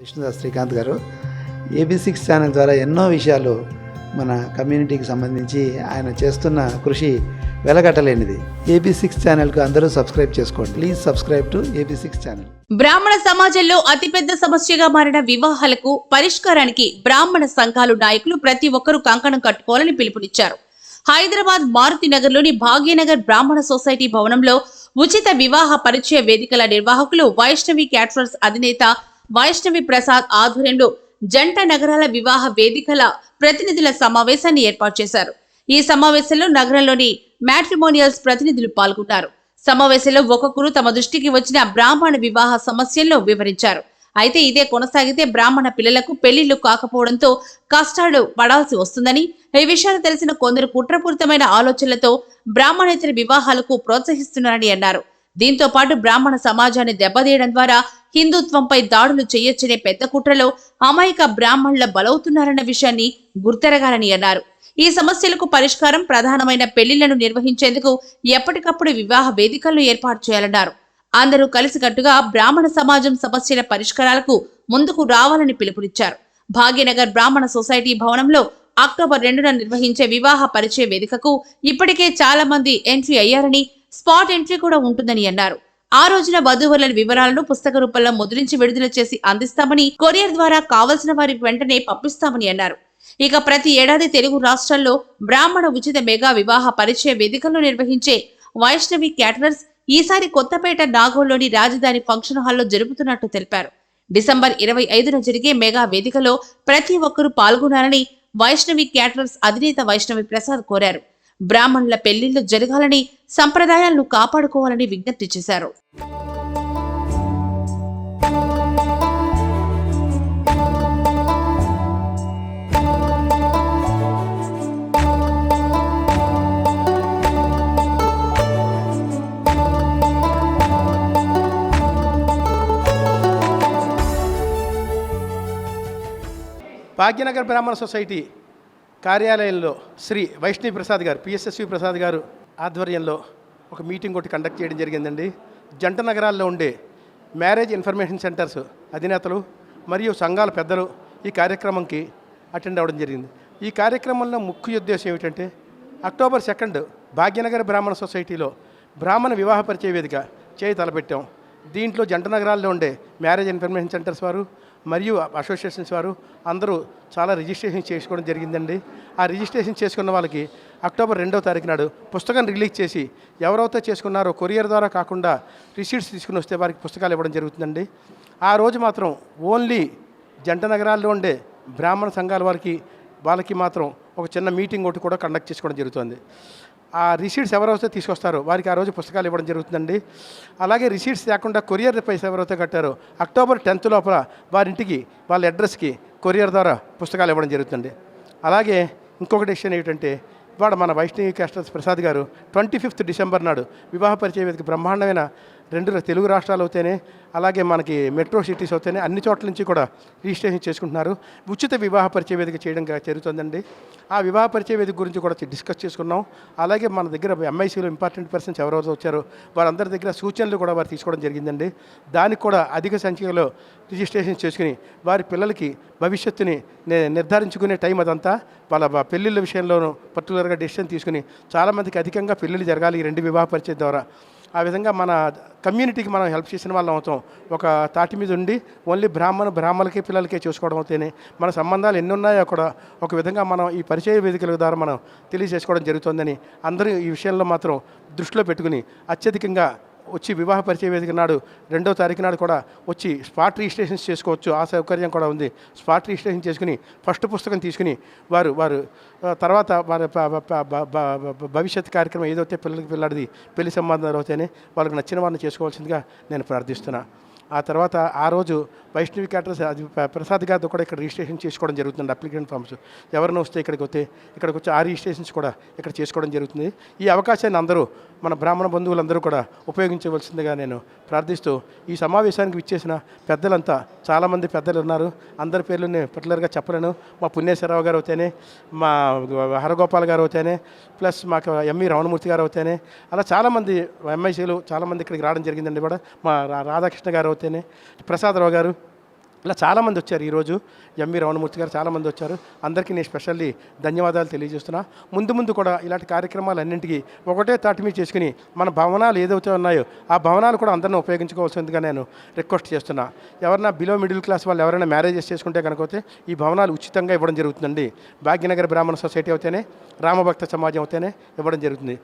విష్ణుదాస్ శ్రీకాంత్ గారు. AB six channel ద్వారా ఎన్నో విషయాలు మన కమ్యూనిటీకి సంబంధించి ఆయన చేస్తున్న కృషి వెలగట్టలేనిది. ఏబీ సిక్స్ ఛానల్కు అందరూ సబ్స్క్రైబ్ చేసుకోండి. Please subscribe to AB six channel. బ్రాహ్మణ సమాజంలో అతిపెద్ద సమస్యగా మారిన వివాహాలకు పరిష్కారానికి బ్రాహ్మణ సంఘాలు నాయకులు ప్రతి ఒక్కరూ కంకణం కట్టుకోవాలని పిలుపునిచ్చారు. హైదరాబాద్ మారుతినగర్లోని భాగ్యనగర్ బ్రాహ్మణ సొసైటీ భవనంలో ఉచిత వివాహ పరిచయ వేదికల నిర్వాహకులు వైష్ణవి క్యాటరర్స్ అధినేత వైష్ణవి ప్రసాద్ ఆధ్వర్యంలో జంట నగరాల వివాహ వేదికల ప్రతినిధుల సమావేశాన్ని ఏర్పాటు చేశారు. ఈ సమావేశంలో నగరంలోని మ్యాట్రిమోనియల్స్ ప్రతినిధులు పాల్గొన్నారు. సమావేశంలో ఒక్కొక్కరు తమ దృష్టికి వచ్చిన బ్రాహ్మణ వివాహ సమస్యలను వివరించారు. అయితే ఇదే కొనసాగితే బ్రాహ్మణ పిల్లలకు పెళ్ళిళ్ళు కాకపోవడంతో కష్టాలు పడాల్సి వస్తుందని ఈ విషయాలు తెలిసిన కొందరు కుట్రపూరితమైన ఆలోచనలతో బ్రాహ్మణేతర వివాహాలకు ప్రోత్సహిస్తున్నారని అన్నారు. దీంతో పాటు బ్రాహ్మణ సమాజాన్ని దెబ్బతీయడం ద్వారా హిందుత్వంపై దాడులు చేయొచ్చనే పెద్ద కుట్రలో అమాయక బ్రాహ్మణుల బలవుతున్నారన్న విషయాన్ని గుర్తెరగాలని అన్నారు. ఈ సమస్యలకు పరిష్కారం ప్రధానమైన పెళ్ళిళ్ళను నిర్వహించేందుకు ఎప్పటికప్పుడు వివాహ వేదికలను ఏర్పాటు చేయాలన్నారు. అందరూ కలిసికట్టుగా బ్రాహ్మణ సమాజం సమస్యల పరిష్కారాలకు ముందుకు రావాలని పిలుపునిచ్చారు. భాగ్యనగర్ బ్రాహ్మణ సొసైటీ భవనంలో అక్టోబర్ రెండున నిర్వహించే వివాహ పరిచయ వేదికకు ఇప్పటికే చాలా మంది ఎంట్రీ అయ్యారని స్పాట్ ఎంట్రీ కూడా ఉంటుందని అన్నారు. ఆ రోజున వధువరుల వివరాలను పుస్తక రూపంలో ముద్రించి విడుదల చేసి అందిస్తామని కొరియర్ ద్వారా కావలసిన వారికి వెంటనే పంపిస్తామని అన్నారు. ఇక ప్రతి ఏడాది తెలుగు రాష్ట్రాల్లో బ్రాహ్మణ ఉచిత మెగా వివాహ పరిచయ వేదికలను నిర్వహించే వైష్ణవి క్యాటరర్స్ ఈసారి కొత్తపేట నాగోల్లోని రాజధాని ఫంక్షన్ హాల్లో జరుపుతున్నట్టు తెలిపారు. డిసెంబర్ ఇరవై ఐదున జరిగే మెగా వేదికలో ప్రతి ఒక్కరూ పాల్గొనాలని వైష్ణవి క్యాటరర్స్ అధినేత వైష్ణవి ప్రసాద్ కోరారు. బ్రాహ్మణుల పెళ్ళిళ్ళు జరగాలని సంప్రదాయాలను కాపాడుకోవాలని విజ్ఞప్తి చేశారు. భాగ్యనగర్ బ్రాహ్మణ సొసైటీ కార్యాలయంలో శ్రీ వైష్ణవి ప్రసాద్ గారు పిఎస్ఎస్వి ప్రసాద్ గారు ఆధ్వర్యంలో ఒక మీటింగ్ ఒకటి కండక్ట్ చేయడం జరిగిందండి. జంట నగరాల్లో ఉండే మ్యారేజ్ ఇన్ఫర్మేషన్ సెంటర్స్ అధినేతలు మరియు సంఘాల పెద్దలు ఈ కార్యక్రమంకి అటెండ్ అవ్వడం జరిగింది. ఈ కార్యక్రమంలో ముఖ్య ఉద్దేశం ఏమిటంటే అక్టోబర్ సెకండ్ భాగ్యనగర్ బ్రాహ్మణ సొసైటీలో బ్రాహ్మణ వివాహ పరిచయ వేదిక చేయి తలపెట్టాం. దీంట్లో జంట నగరాల్లో ఉండే మ్యారేజ్ ఇన్ఫర్మేషన్ సెంటర్స్ వారు మరియు అసోసియేషన్స్ వారు అందరూ చాలా రిజిస్ట్రేషన్ చేసుకోవడం జరిగిందండి. ఆ రిజిస్ట్రేషన్ చేసుకున్న వాళ్ళకి అక్టోబర్ రెండవ తారీఖు నాడు పుస్తకం రిలీజ్ చేసి ఎవరైతే చేసుకున్నారో కొరియర్ ద్వారా కాకుండా రిసీట్స్ తీసుకుని వస్తే వారికి పుస్తకాలు ఇవ్వడం జరుగుతుందండి. ఆ రోజు మాత్రం ఓన్లీ జంట నగరాల్లో ఉండే బ్రాహ్మణ సంఘాల వారికి వాళ్ళకి మాత్రం ఒక చిన్న మీటింగ్ ఒకటి కూడా కండక్ట్ చేసుకోవడం జరుగుతుంది. ఆ రిసీట్స్ ఎవరైతే తీసుకొస్తారో వారికి ఆ రోజు పుస్తకాలు ఇవ్వడం జరుగుతుందండి. అలాగే రిసీట్స్ లేకుండా కొరియర్ పైసలు ఎవరైతే కట్టారో అక్టోబర్ టెన్త్ లోపల వారింటికి వాళ్ళ అడ్రస్కి కొరియర్ ద్వారా పుస్తకాలు ఇవ్వడం జరుగుతుంది అలాగే ఇంకొక డెసిషన్ ఏమిటంటే ఇవాళ మన వైష్ణవి కృష్ణ ప్రసాద్ గారు ట్వంటీ ఫిఫ్త్ డిసెంబర్ నాడు వివాహ పరిచయ వేదిక బ్రహ్మాండమైన రెండు తెలుగు రాష్ట్రాలు అవుతేనే అలాగే మనకి మెట్రో సిటీస్ అవుతేనే అన్ని చోట్ల నుంచి కూడా రిజిస్ట్రేషన్ చేసుకుంటున్నారు. ఉచిత వివాహ పరిచయ వేదిక చేయడం జరుగుతుందండి. ఆ వివాహ పరిచయ వేదిక గురించి కూడా డిస్కస్ చేసుకున్నాం. అలాగే మన దగ్గర ఎంఐసీలో ఇంపార్టెంట్ పర్సన్స్ ఎవరెవరు వచ్చారో వారందరి దగ్గర సూచనలు కూడా వారు తీసుకోవడం జరిగిందండి. దానికి కూడా అధిక సంఖ్యలో రిజిస్ట్రేషన్ చేసుకుని వారి పిల్లలకి భవిష్యత్తుని నిర్ధారించుకునే టైం అదంతా వాళ్ళ పెళ్ళిళ్ళ విషయంలోనూ పర్టికులర్గా డెసిషన్ తీసుకుని చాలామందికి అధికంగా పెళ్ళిళ్ళు జరగాలి ఈ రెండు వివాహ పరిచయం ద్వారా. ఆ విధంగా మన కమ్యూనిటీకి మనం హెల్ప్ చేసిన వాళ్ళం అవుతాం. ఒక తాటి మీద ఉండి ఓన్లీ బ్రాహ్మణ బ్రాహ్మణులకి పిల్లలకే చూసుకోవడం అవుతేనే మన సంబంధాలు ఎన్ని ఉన్నాయో కూడా ఒక విధంగా మనం ఈ పరిచయ వేదికల ద్వారా మనం తెలియజేసుకోవడం జరుగుతుందని అందరూ ఈ విషయంలో మాత్రం దృష్టిలో పెట్టుకుని అత్యధికంగా వచ్చి వివాహ పరిచయ వేదిక నాడు రెండో తారీఖు నాడు కూడా వచ్చి స్పాట్ రిజిస్ట్రేషన్స్ చేసుకోవచ్చు. ఆ సౌకర్యం కూడా ఉంది. స్పాట్ రిజిస్ట్రేషన్ చేసుకుని ఫస్ట్ పుస్తకం తీసుకుని వారు వారు తర్వాత వారి భవిష్యత్ కార్యక్రమం ఏదైతే పిల్లలకి పిల్లాడిది పెళ్ళి సంబంధాలు అవుతాయని వాళ్ళకి నచ్చిన వారిని చేసుకోవాల్సిందిగా నేను ప్రార్థిస్తున్నా. ఆ తర్వాత ఆ రోజు వైష్ణవి క్యాటర్స్ అది ప్రసాద్ గారితో కూడా ఇక్కడ రిజిస్ట్రేషన్ చేసుకోవడం జరుగుతుంది అప్లికేషన్ ఫామ్స్. ఎవరైనా వస్తే ఇక్కడికి వస్తే ఇక్కడికి వచ్చి ఆ రిజిస్ట్రేషన్స్ కూడా ఇక్కడ చేసుకోవడం జరుగుతుంది. ఈ అవకాశాన్ని అందరూ మన బ్రాహ్మణ బంధువులందరూ కూడా ఉపయోగించవలసిందిగా నేను ప్రార్థిస్తూ ఈ సమావేశానికి విచ్చేసిన పెద్దలంతా చాలామంది పెద్దలు ఉన్నారు. అందరి పేర్లు నేను పర్టికులర్గా చెప్పలేను. మా పుణ్యేశ్వరరావు గారు అయితేనే మా హరగోపాల్ గారు అయితేనే ప్లస్ మాకు ఎంఈ రమణమూర్తి గారు అయితేనే అలా చాలామంది ఎంఐసీలు చాలామంది ఇక్కడికి రావడం జరిగిందండి కూడా మా రాధాకృష్ణ గారు అవుతేనే ప్రసాదరావు గారు ఇలా చాలామంది వచ్చారు ఈరోజు. ఎంవి రమణమూర్తి గారు చాలామంది వచ్చారు. అందరికీ నేను స్పెషల్లీ ధన్యవాదాలు తెలియజేస్తున్నా. ముందు ముందు కూడా ఇలాంటి కార్యక్రమాలు అన్నింటికీ ఒకటే తాటి మీద చేసుకుని మన భవనాలు ఏదైతే ఉన్నాయో ఆ భవనాలు కూడా అందరిని ఉపయోగించుకోవాల్సిందిగా నేను రిక్వెస్ట్ చేస్తున్నా. ఎవరైనా బిలో మిడిల్ క్లాస్ వాళ్ళు ఎవరైనా మ్యారేజెస్ చేసుకుంటే కనుకపోతే ఈ భవనాలు ఉచితంగా ఇవ్వడం జరుగుతుందండి. భాగ్యనగర్ బ్రాహ్మణ సొసైటీ అయితేనే రామభక్త సమాజం అయితేనే ఇవ్వడం జరుగుతుంది.